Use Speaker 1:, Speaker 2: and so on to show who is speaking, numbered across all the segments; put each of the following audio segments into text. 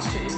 Speaker 1: That's cheap.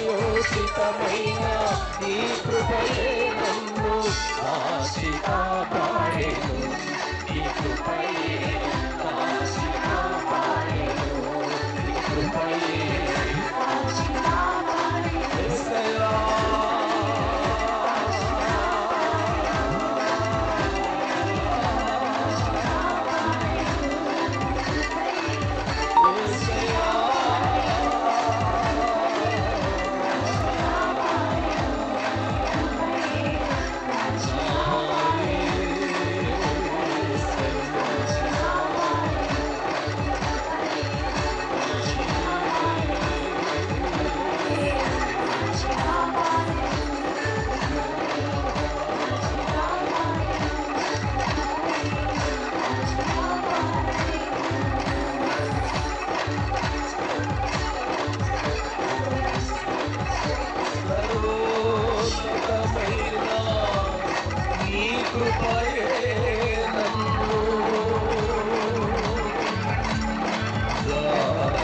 Speaker 1: సమయోచితమైన ఈ కృపయే నన్ను ఆశి కాపాడేను ఈ కృపయే ఆశి కాపాడేను ఈ కృపయే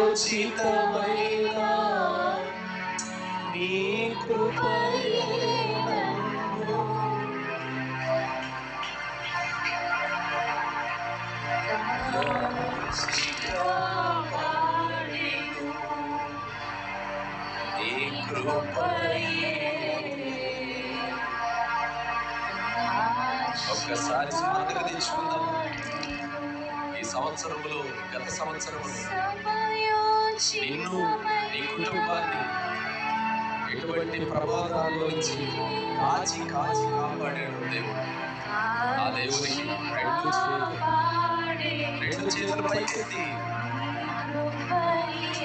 Speaker 1: సమయోచితమైన నీ కృపయే. ఒక్కసారి స్మరణకు తెచ్చుకుందాం ఈ సంవత్సరములో గత సంవత్సరములో నిన్ను నీ కుటుంబాన్ని ఎటువంటి ప్రమాదాల నుంచి కాచి కాచి కాపాడాడు దేవుడు. ఆ దేవునికి రెండు చేయాలి రెండు చేతులు పైకెత్తి.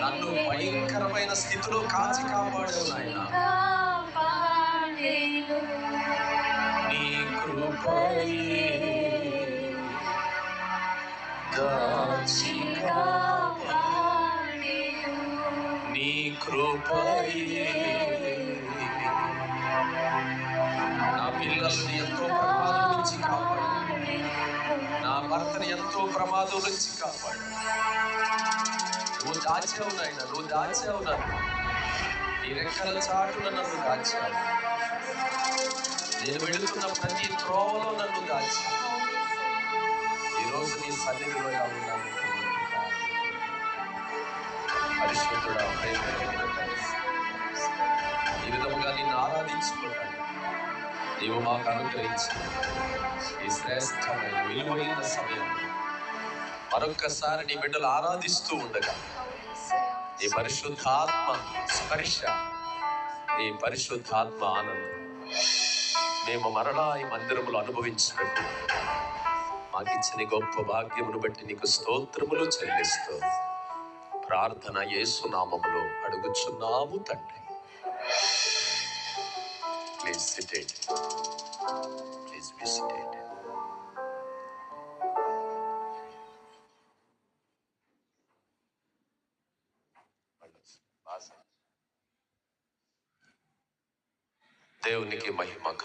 Speaker 1: నన్ను భయంకరమైన స్థితిలో కాచి కాపాడాడు నాయన. నీ కృపయే. దాచి నీ కృపయే. నా పిల్లలు ఎంతో భర్తను ఎంతో ప్రమాదం నుంచి కాపాడు. నువ్వు దాచావు నాయన నువ్వు దాచావు నన్ను. నీ రెక్కల చాటున నన్ను దాచావు. నేను వెళుతున్న ప్రతి త్రోవలో నన్ను దాచావు. ఈరోజు నీ సన్నిధిలో ఉన్నాను పరిశుద్ధుడా ఈ విధముగా నిన్ను ఆరాధించుకుంటాను. నీవు మాకు ఈ శ్రేష్టమైన విలువైన సమయం మరొక్కసారి నీ బిడ్డలు ఆరాధిస్తూ ఉండగా నీ పరిశుద్ధాత్మ స్పర్శ నీ పరిశుద్ధాత్మ ఆనందం మేము మరలా ఈ మందిరములు అనుభవించినట్టు మాకిచ్చిన గొప్ప భాగ్యమును బట్టి నీకు స్తోత్రములు చెల్లిస్తూ ప్రార్థన యేసునామములో అడుగుచున్నాము తండ్రి please seated please be seated దేవునికి మహిమ కలుగు